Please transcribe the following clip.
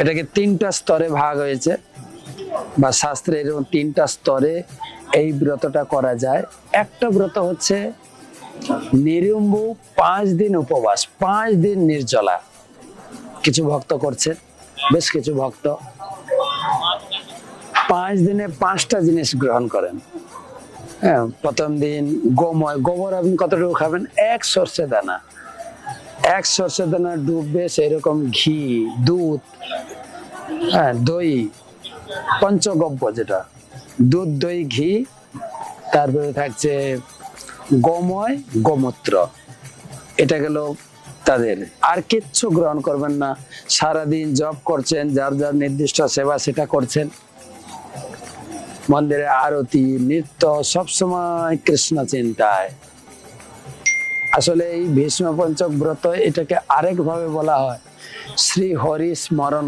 এটাকে তিনটা স্তরে ভাগ হয়েছে বা শাস্ত্রে এরকম তিনটা স্তরে এই ব্রতটা করা যায়। একটা ব্রত হচ্ছে নিরম্বু পাঁচ দিন উপবাস, পাঁচ দিন নির্জলা। কিছু ভক্ত করছে বেশ কিছু ভক্ত। পাঁচ দিনে পাঁচটা জিনিস গ্রহণ করেন। হ্যাঁ প্রথম দিন গোময়, গোবর আপনি কতটুকু খাবেন? এক সর্ষে দানা। এক সর্ষে দানা ডুববে সেরকম ঘি, দুধ হ্যাঁ দই, পঞ্চগব্য যেটা। দুধ, দই, ঘি, তারপরে থাকছে গোময়, গোমূত্র। এটা গেল তাদের। আর কিচ্ছু গ্রহণ করবেন না। সারাদিন জব করছেন, যার যার নির্দিষ্ট সেবা সেটা করছেন। মন্দিরে আরতি, নৃত্য, সবসময় কৃষ্ণ চিন্তায়। আসলে এই ভীষ্ম পঞ্চক ব্রত এটাকে আরেকভাবে বলা হয় শ্রী হরি স্মরণ